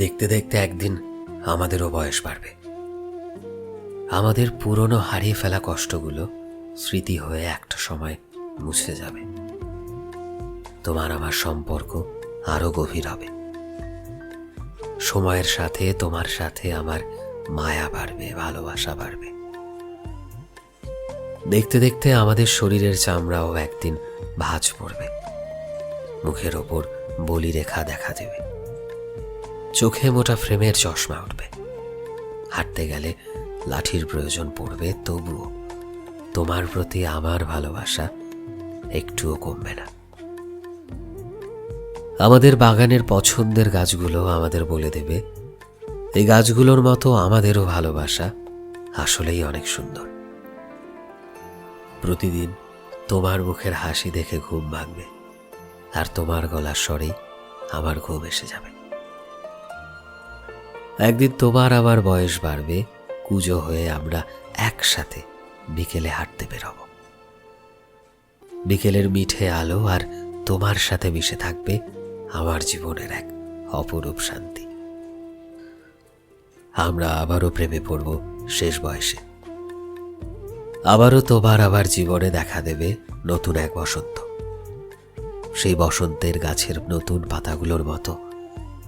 দেখতে দেখতে একদিন আমাদেরও বয়স বাড়বে। আমাদের পুরনো হারিয়ে ফেলা কষ্টগুলো স্মৃতি হয়ে একটা সময় মুছে যাবে। তোমার আমার সম্পর্ক আরও গভীর হবে। সময়ের সাথে তোমার সাথে আমার মায়া বাড়বে, ভালোবাসা বাড়বে। দেখতে দেখতে আমাদের শরীরের চামড়াও একদিন ভাঁজ পড়বে। মুখের ওপর বলি রেখা দেখা দেবে। চোখে মোটা ফ্রেমের চশমা উঠবে। হাঁটতে গেলে লাঠির প্রয়োজন পড়বে, তবুও তোমার প্রতি আমার ভালোবাসা একটুও কমবে না। আমাদের বাগানের পছন্দের গাছগুলো আমাদের বলে দেবে, এই গাছগুলোর মতো আমাদেরও ভালোবাসা আসলেই অনেক সুন্দর। প্রতিদিন তোমার মুখের হাসি দেখে ঘুম ভাঙবে, আর তোমার গলার স্বরেই আমার ঘুম এসে যাবে। একদিন তোমার আমার বয়স বাড়বে, কুজো হয়ে আমরা একসাথে বিকেলে হাঁটতে বেরোব। বিকেলের মিঠে আলো আর তোমার সাথে মিশে থাকবে আমার জীবনের এক অপরূপ শান্তি। আমরা আবারও প্রেমে পড়ব শেষ বয়সে। আবারও তোমার আবার জীবনে দেখা দেবে নতুন এক বসন্ত। সেই বসন্তের গাছের নতুন পাতাগুলোর মতো।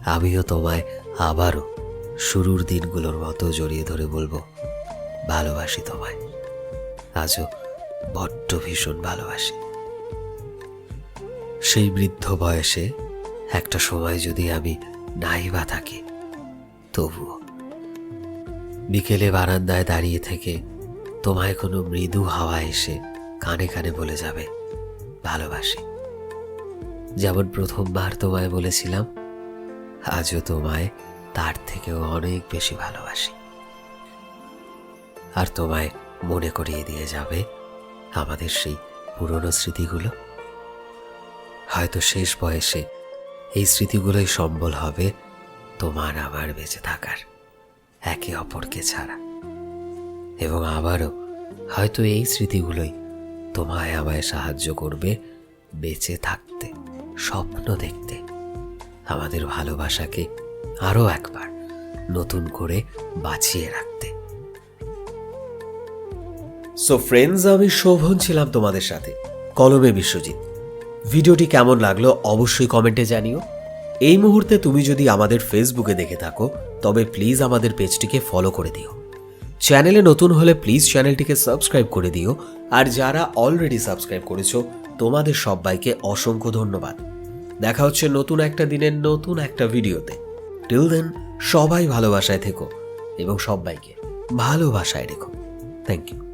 আমিও তোমায় আবারও শুরুর দিনগুলোর মতো জড়িয়ে ধরে বলব, ভালোবাসি তোমায়। আজও বড্ড ভীষণ ভালোবাসি। সেই বৃদ্ধ বয়সে একটা সময় যদি আমি নাই বা থাকি, তবুও। বিকেলে বারান্দায় দাঁড়িয়ে থেকে তোমায় কোনো মৃদু হাওয়া এসে কানে কানে বলে যাবে, ভালোবাসি। যেমন প্রথমবার তোমায় বলেছিলাম, আজও তোমায় তার থেকেও অনেক বেশি ভালোবাসি। আর তোমায় মনে করিয়ে দিয়ে যাবে আমাদের সেই পুরনো স্মৃতিগুলো? হয়তো শেষ বয়সে এই স্মৃতিগুলোই সম্বল হবে তোমার আমার বেঁচে থাকার, একে অপরকে ছাড়া। এবং আবারও হয়তো এই স্মৃতিগুলোই তোমায় আমায় সাহায্য করবে বেঁচে থাকতে, স্বপ্ন দেখতে, আমাদের ভালোবাসাকে আরও একবার নতুন করে বাঁচিয়ে রাখতে। সো ফ্রেন্ডস আমি শোভন ছিলাম তোমাদের সাথে। কলমে বিশ্বজিৎ। ভিডিওটি কেমন লাগল অবশ্যই কমেন্টে জানিও। এই মুহূর্তে তুমি যদি আমাদের ফেসবুকে দেখে থাকো, তবে প্লিজ আমাদের পেজটিকে ফলো করে দিও। চ্যানেলে নতুন হলে প্লিজ চ্যানেলটিকে সাবস্ক্রাইব করে দিও। আর যারা অলরেডি সাবস্ক্রাইব করেছ, তোমাদের সবাইকে অসংখ্য ধন্যবাদ। দেখা হচ্ছে নতুন একটা দিনের নতুন একটা ভিডিওতে। টিল দেন সবাই ভালোবাসায় থেকো এবং সবাইকে ভালোবাসায় রেখো। Thank you